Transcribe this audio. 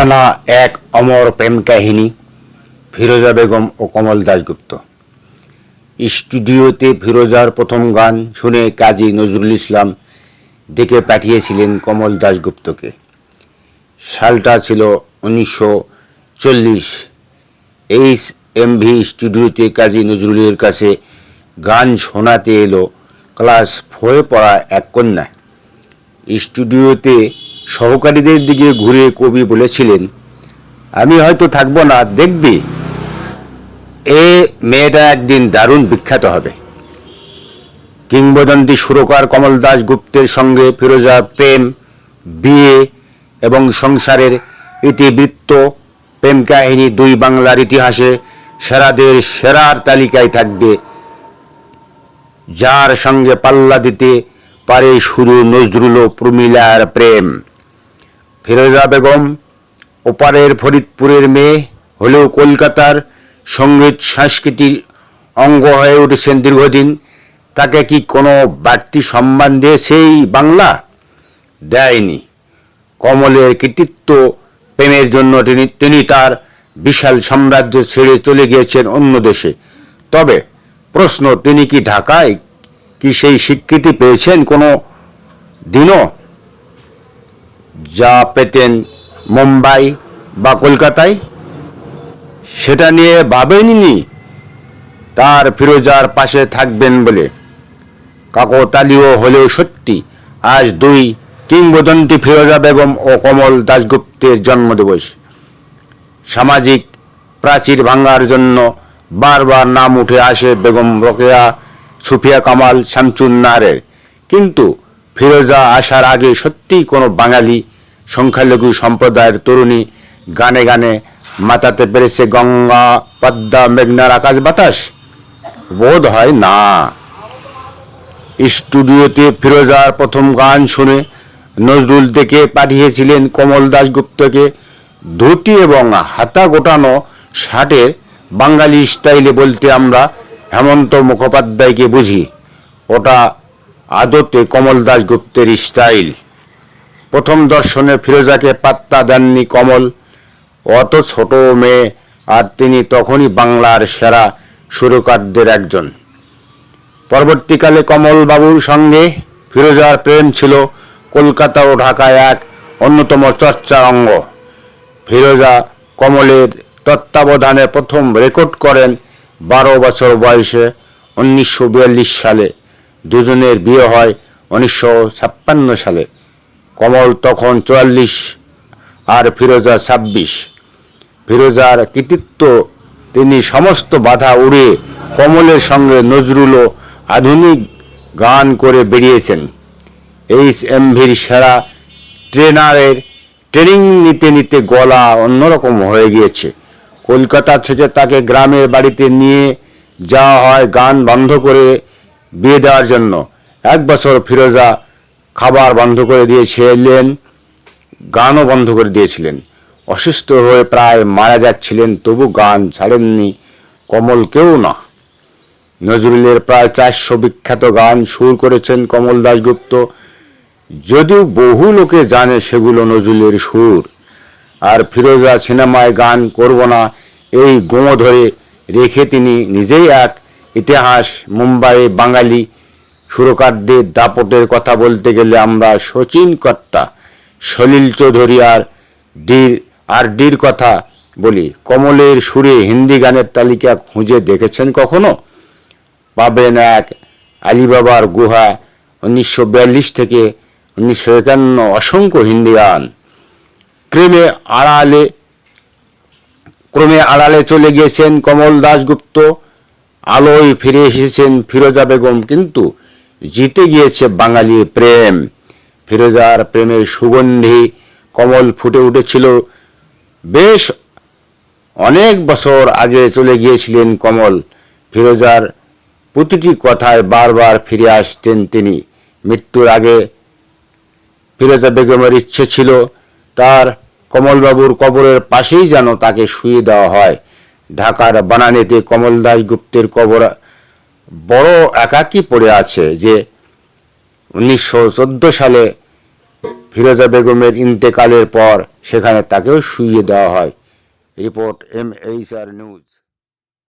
অজানা এক অমর প্রেম কাহিনী, ফিরোজা বেগম ও কমল দাশগুপ্ত। স্টুডিওতে ফিরোজার প্রথম গান শুনে কাজী নজরুল ইসলাম ডেকে পাঠিয়েছিলেন কমল দাশগুপ্তকে। সালটা ছিল উনিশশো চল্লিশ। এইচ এমভি স্টুডিওতে কাজী নজরুলের কাছে গান শোনাতে এলো ক্লাস ফোরে পড়া এক কন্যা। স্টুডিওতে সহকারীদের দিকে ঘুরে কবি বলেছিলেন, আমি হয়তো থাকব না, দেখবি, এ মেয়েটা একদিন দারুণ বিখ্যাত হবে। কিংবদন্তি সুরকার কমল দাস গুপ্তের সঙ্গে ফিরোজা প্রেম, বিয়ে এবং সংসারের ইতিবৃত্ত, প্রেম কাহিনী দুই বাংলার ইতিহাসে সেরাদের সেরার তালিকায় থাকবে। যার সঙ্গে পাল্লা দিতে পারে শুধু নজরুল প্রমিলার প্রেম। ফিরোজা বেগম, ওপারের ফরিদপুরের মেয়ে হলেও কলকাতার সংগীত সংস্কৃতির অঙ্গ হয়ে উঠেছেন দীর্ঘদিন। তাকে কি কোনো বাড়তি সম্মান দিয়েছে এই বাংলা? দেয়নি। কমলের কৃতিত্ব, প্রেমের জন্য তিনি তিনি তার বিশাল সাম্রাজ্য ছেড়ে চলে গিয়েছেন অন্য দেশে। তবে প্রশ্ন, তিনি কি ঢাকায় কি সেই স্বীকৃতি পেয়েছেন কোনো দিনও? যা পেতেন মুম্বাই বা কলকাতায়? সেটা নিয়ে ভাবেননি তার ফিরোজার পাশে থাকবেন বলে। কাকতালীয় হলেও সত্যি, আজ দুই কিংবদন্তি ফিরোজা বেগম ও কমল দাশগুপ্তের জন্মদিবস। সামাজিক প্রাচীর ভাঙার জন্য বারবার নাম উঠে আসে বেগম রোকেয়া, সুফিয়া কামাল শামসুন্নারের কিন্তু ফিরোজা আসার আগে সত্যিই কোনো বাঙালি সংখ্যালঘু সম্প্রদায়ের তরুণী গানে গানে মাতাতে পেরেছে গঙ্গা, পদ্মা, মেঘনার আকাশ বাতাস? বোধ হয় না। স্টুডিওতে ফিরোজার প্রথম গান শুনে নজরুল দেখে পাঠিয়েছিলেন কমল দাশগুপ্তকে। ধুতি এবং হাতা গোটানো শার্টের বাঙালি স্টাইলে বলতে আমরা হেমন্ত মুখোপাধ্যায়কে বুঝি। ওটা আদতে কমল দাশগুপ্তের স্টাইল। প্রথম দর্শনে ফিরোজাকে পাত্তা দেননি কমল। অত ছোট মেয়ে, আর তিনি তখনই বাংলার সেরা সুরকারদের একজন। পরবর্তীকালে কমল বাবুর সঙ্গে ফিরোজার প্রেম ছিল কলকাতা ও ঢাকায় এক অন্যতম চর্চার অঙ্গ ফিরোজা কমলের তত্ত্বাবধানে প্রথম রেকর্ড করেন বারো বছর বয়সে উনিশশো বিয়াল্লিশ সালে। দুজনের বিয়ে হয় উনিশশো ছাপ্পান্ন সালে। কমল তখন চুয়াল্লিশ আর ফিরোজা ছাব্বিশ। ফিরোজার কৃতিত্ব, তিনি সমস্ত বাধা উড়িয়ে কমলের সঙ্গে নজরুলও আধুনিক গান করে বেরিয়েছেন। এইচ এমভির সেরা ট্রেনারের ট্রেনিং নিতে নিতে গলা অন্যরকম হয়ে গিয়েছে। কলকাতা থেকে তাকে গ্রামের বাড়িতে নিয়ে যাওয়া হয়, গান বন্ধ করে বিয়ে দেওয়ার জন্য। এক বছর ফিরোজা খাবার বন্ধ করে দিয়েছিলেন, গানও বন্ধ করে দিয়েছিলেন। অসুস্থ হয়ে প্রায় মারা যাচ্ছিলেন, তবু গান ছাড়েননি কমল কেউ না। নজরুলের প্রায় চারশো বিখ্যাত গান সুর করেছেন কমল দাশগুপ্ত। যদিও বহু লোকে জানে সেগুলো নজরুলের সুর। আর ফিরোজা সিনেমায় গান করব না, এই গোঁ ধরে রেখে তিনি নিজেই এক ইতিহাস, মুম্বাই, বাঙালি, সুরকারদের দাপটের কথা বলতে গেলে আমরা শচীন কর্তা, সলিল চৌধুরী আর ডির আর ডির কথা বলি। কমলের সুরে হিন্দি গানের তালিকা খুঁজে দেখেছেন কখনো? পাবেন এক আলিবাবার গুহা উনিশশো বিয়াল্লিশ থেকে উনিশশো একান্ন অসংখ্য হিন্দি গান। ক্রেমে আড়ালে, ক্রমে আড়ালে চলে গিয়েছেন কমল দাশগুপ্ত আলোয় ফিরে এসেছেন ফিরোজা বেগম, কিন্তু জিতে গিয়েছে বাঙালির প্রেম। ফিরোজার প্রেমের সুগন্ধি কমল ফুটে উঠেছিল। বেশ অনেক বছর আগে চলে গিয়েছিলেন কমল। ফিরোজার প্রতিটি কথায় বারবার ফিরে আসতেন তিনি। মৃত্যুর আগে ফিরোজা বেগমের ইচ্ছে ছিল, তার কমলবাবুর কবরের পাশেই যেন তাকে শুয়ে দেওয়া হয়। ঢাকার বানানিতে কমল দাস গুপ্তের কবর বড় একাকী পড়ে আছে যে উনিশশো চোদ্দ সালে ফিরোজা বেগমের ইন্তেকালের পর সেখানে তাকেও শুইয়ে দেওয়া হয়। Report M H R news.